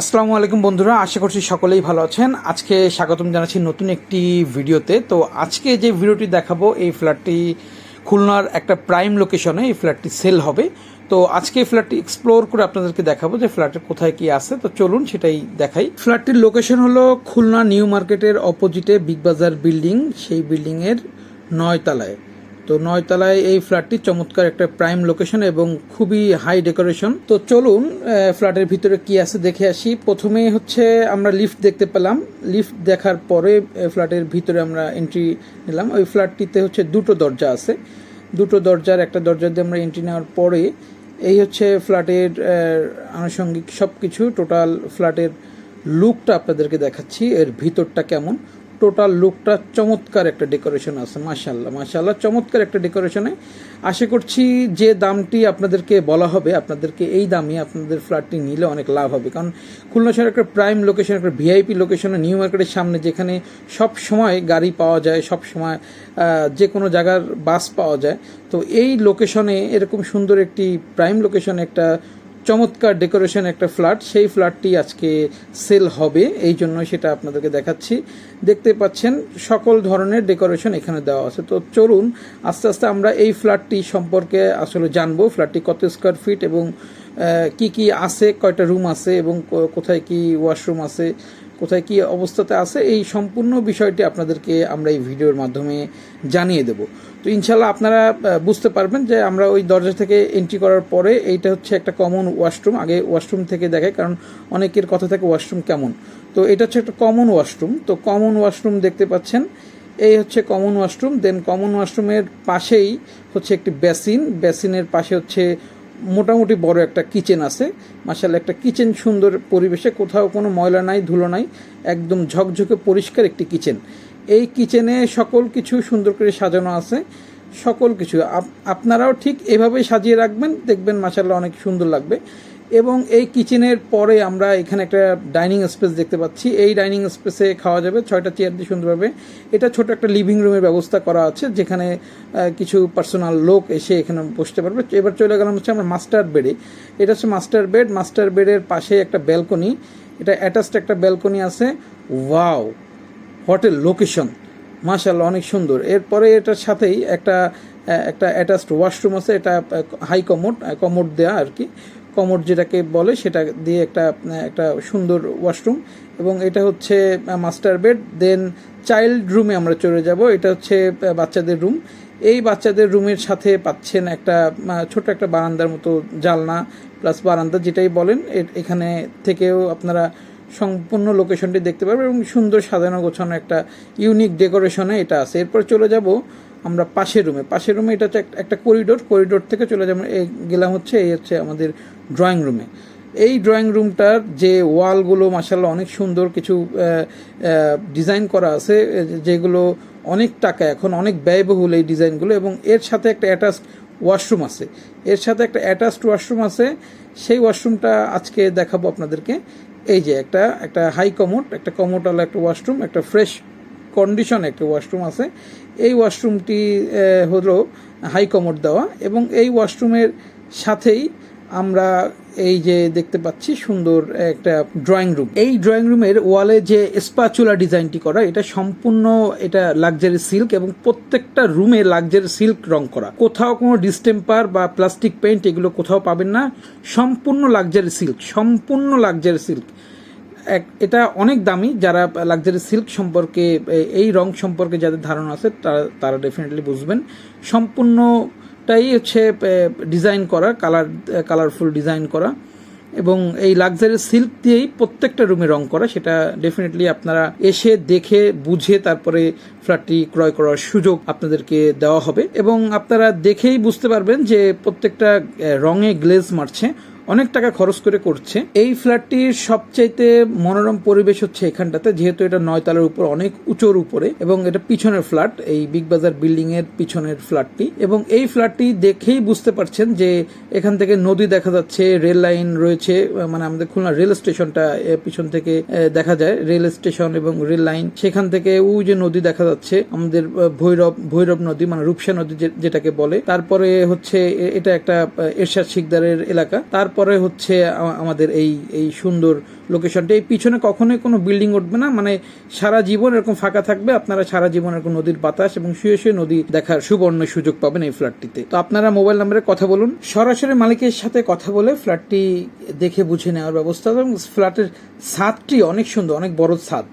আসসালামু আলাইকুম বন্ধুরা, আশা করছি সকলেই ভালো আছেন। আজকে স্বাগতম জানাচ্ছি নতুন একটি ভিডিওতে। তো আজকে যে ভিডিওটি দেখাবো, এই ফ্ল্যাটটি খুলনার একটা প্রাইম লোকেশনে এই ফ্ল্যাটটি সেল হবে। তো আজকে ফ্ল্যাটটি এক্সপ্লোর করে আপনাদেরকে দেখাবো যে ফ্ল্যাটের কোথায় কি আছে। তো চলুন সেটাই দেখাই। ফ্ল্যাটটির লোকেশন হলো খুলনা নিউ মার্কেটের অপোজিটে বিগ বাজার বিল্ডিং সেই বিল্ডিংয়ের নয় তলায় তো নয়তলায় এই ফ্ল্যাটটি চমৎকার একটা প্রাইম লোকেশন এবং খুবই হাই ডেকোরেশন তো চলুন ফ্ল্যাটের ভিতরে কি আছে দেখে আসি। প্রথমে হচ্ছে আমরা লিফট দেখতে পেলাম। লিফট দেখার পরে ফ্ল্যাটের ভিতরে আমরা এন্ট্রি নিলাম। ওই ফ্ল্যাটটিতে হচ্ছে দুটো দরজা আছে। দুটো দরজার একটা দরজা দিয়ে আমরা এন্ট্রি নেওয়ার পরে, এই হচ্ছে ফ্ল্যাটের আনুষঙ্গিক সব কিছু টোটাল ফ্ল্যাটের লুকটা আপনাদেরকে দেখাচ্ছি। এর ভিতরটা কেমন? টোটাল লুকটা চমৎকার একটা ডেকোরেশন আছে মাশাল্লাহ মাশাল্লাহ চমৎকার একটা ডেকোরেশনে। আশা করছি যে দামটি আপনাদেরকে বলা হবে, আপনাদেরকে এই দামে আপনাদের ফ্ল্যাটটি নিলে অনেক লাভ হবে। কারণ খুলনা শহরের একটা প্রাইম লোকেশন, একটা ভিআইপি লোকেশনে, নিউ মার্কেটের সামনে যেখানে সব সময় গাড়ি পাওয়া যায়, সব সময় যে কোনো জায়গার বাস পাওয়া যায়। তো এই লোকেশনে এরকম সুন্দর একটি প্রাইম লোকেশনে একটা চমৎকার ডেকোরেশন একটা ফ্ল্যাট। সেই ফ্ল্যাটটি আজকে সেল হবে, এই জন্য সেটা আপনাদেরকে দেখাচ্ছি। দেখতে পাচ্ছেন, সকল ধরনের ডেকোরেশন এখানে দেওয়া আছে। তো চলুন, আস্তে আস্তে আমরা এই ফ্ল্যাটটি সম্পর্কে আসলে জানব, ফ্ল্যাটটি কত স্কোয়ার ফিট এবং কি কি আছে, কয়টা রুম আছে এবং কোথায় কি ওয়াশরুম আছে। কোথায় কি অবস্থাতে আছে, এই সম্পূর্ণ বিষয়টি আপনাদেরকে আমরা এই ভিডিওর মাধ্যমে জানিয়ে দেব। তো ইনশাল্লাহ আপনারা বুঝতে পারবেন যে আমরা ওই দরজা থেকে এন্ট্রি করার পরে এইটা হচ্ছে একটা কমন ওয়াশরুম আগে ওয়াশরুম থেকে দেখায়, কারণ অনেকের কথা থাকে ওয়াশরুম কেমন। তো এটা হচ্ছে একটা কমন ওয়াশরুম তো কমন ওয়াশরুম দেখতে পাচ্ছেন, এই হচ্ছে কমন ওয়াশরুম দেন কমন ওয়াশরুমের পাশেই হচ্ছে একটি বেসিন বেসিনের পাশে হচ্ছে মোটামুটি বড় একটা কিচেন আছে। মাসাল একটা কিচেন সুন্দর পরিবেশে, কোথাও কোনো ময়লা নাই, ধুলো নাই, একদম ঝকঝকে পরিষ্কার একটি কিচেন। এই কিচেনে সকল কিছু সুন্দর করে সাজানো আছে, সকল কিছু। আপনারাও ঠিক এভাবেই সাজিয়ে রাখবেন, দেখবেন মাসাল্লাহ অনেক সুন্দর লাগবে। এবং এই কিচেনের পরে আমরা এখানে একটা ডাইনিং স্পেস দেখতে পাচ্ছি। এই ডাইনিং স্পেসে খাওয়া যাবে, ছয়টা চেয়ার দিয়ে সুন্দরভাবে। এটা ছোট একটা লিভিং রুমের ব্যবস্থা করা আছে, যেখানে কিছু পার্সোনাল লোক এসে এখানে বসতে পারবে। এবার চলে গেলাম হচ্ছে আমরা মাস্টার বেডে এটা হচ্ছে মাস্টার বেড মাস্টার বেডের পাশে একটা ব্যালকনি এটা অ্যাটাচড একটা ব্যালকনি আছে। ওয়াও হোটেল লোকেশন মাশাল্লাহ অনেক সুন্দর। এরপরে এটার সাথেই একটা একটা অ্যাটাচড ওয়াশরুম আছে। এটা হাই কমোড কমোড দেওয়া আর কি। কমোড যেটাকে বলে, সেটা দিয়ে একটা একটা সুন্দর ওয়াশরুম এবং এটা হচ্ছে মাস্টার বেড দেন চাইল্ড রুমে আমরা চলে যাব। এটা হচ্ছে বাচ্চাদের রুম এই বাচ্চাদের রুমের সাথে পাচ্ছেন একটা ছোট একটা বারান্দার মতো জালনা প্লাস বারান্দা, যেটাই বলেন। এখানে থেকেও আপনারা সম্পূর্ণ লোকেশনটি দেখতে পারবেন এবং সুন্দর সাজানো গোছানো একটা ইউনিক ডেকোরেশনে এটা আছে। এরপর চলে যাব আমরা পাশের রুমে। পাশের রুমে এটা হচ্ছে একটা করিডোর। করিডোর থেকে চলে যাব গেলাম হচ্ছে, এই হচ্ছে আমাদের ড্রয়িং রুমে। এই ড্রয়িং রুমটার যে ওয়ালগুলো মাসাল্লাহ অনেক সুন্দর কিছু ডিজাইন করা আছে, যেগুলো অনেক টাকা, এখন অনেক ব্যয়বহুল এই ডিজাইনগুলো। এবং এর সাথে একটা অ্যাটাচড ওয়াশরুম আছে। এর সাথে একটা অ্যাটাচড ওয়াশরুম আছে। সেই ওয়াশরুমটা আজকে দেখাবো আপনাদেরকে। এই যে একটা একটা হাই কমোড, একটা কমোডওয়ালা একটা ওয়াশরুম, একটা ফ্রেশ কন্ডিশন একটা ওয়াশরুম আছে। এই ওয়াশরুমটি হলো হাই কমোড দেওয়া এবং এই ওয়াশরুমের সাথেই আমরা এই যে দেখতে পাচ্ছি সুন্দর একটা ড্রয়িং রুম এই ড্রয়িং রুমের ওয়ালে যে স্পাচুলা ডিজাইনটি করা, এটা সম্পূর্ণ এটা লাক্সারি সিল্ক এবং প্রত্যেকটা রুমে লাক্সারি সিল্ক রং করা। কোথাও কোনো ডিস্টেম্পার বা প্লাস্টিক পেইন্ট এগুলো কোথাও পাবেন না। সম্পূর্ণ লাক্সারি সিল্ক সম্পূর্ণ লাক্সারি সিল্ক এক, এটা অনেক দামি, যারা লাক্সারি সিল্ক সম্পর্কে এই রং সম্পর্কে যাদের ধারণা আছে, তারা তারা ডেফিনেটলি বুঝবেন। সম্পূর্ণটাই হচ্ছে ডিজাইন করা কালার কালারফুল ডিজাইন করা। এবং এই লাক্সারি সিল্ক দিয়েই প্রত্যেকটা রুমে রং করা, সেটা ডেফিনেটলি আপনারা এসে দেখে, বুঝে, তারপরে ফ্ল্যাটটি ক্রয় করার সুযোগ আপনাদেরকে দেওয়া হবে। এবং আপনারা দেখেই বুঝতে পারবেন যে প্রত্যেকটা রঙে গ্লেজ মারছে। অনেক টাকা খরচ করে করছে। এই ফ্ল্যাটটির সবচাইতে মনোরম পরিবেশ হচ্ছে এখানটাতে, যেহেতু এটা নয় তলার উপর, অনেক উঁচুর উপরে, এবং এটা পিছনের ফ্ল্যাট, এই বিগ বাজার বিল্ডিং এর পিছনের ফ্ল্যাটটি। এবং এই ফ্ল্যাটটি দেখেই বুঝতে পারছেন যে এখান থেকে নদী দেখা যাচ্ছে, রেল লাইন রয়েছে মানে আমাদের খুলনা রেল স্টেশনটা পিছন থেকে দেখা যায়, রেল স্টেশন এবং রেল লাইন। সেখান থেকে ওই যে নদী দেখা যাচ্ছে, আমাদের ভৈরব ভৈরব নদী মানে রূপসা নদী যেটাকে বলে। তারপরে হচ্ছে এটা একটা এরশাদ শিকদারের এলাকা। তারপর পরে হচ্ছে আমাদের এই এই সুন্দর লোকেশনটা এই পিছনে কখনোই কোনো বিল্ডিং উঠবে না মানে সারা জীবন এরকম ফাঁকা থাকবে, আপনারা সারা জীবন এরকম নদীর বাতাস এবং শুয়ে শুয়ে নদী দেখার সুবর্ণ সুযোগ পাবেন এই ফ্ল্যাটটিতে তো আপনারা মোবাইল নাম্বারে কথা বলুন। সরাসরি মালিকের সাথে কথা বলে ফ্ল্যাটটি দেখে বুঝে নেওয়ার ব্যবস্থা এবং ফ্ল্যাটের ছাদটি অনেক সুন্দর, অনেক বড় ছাদ।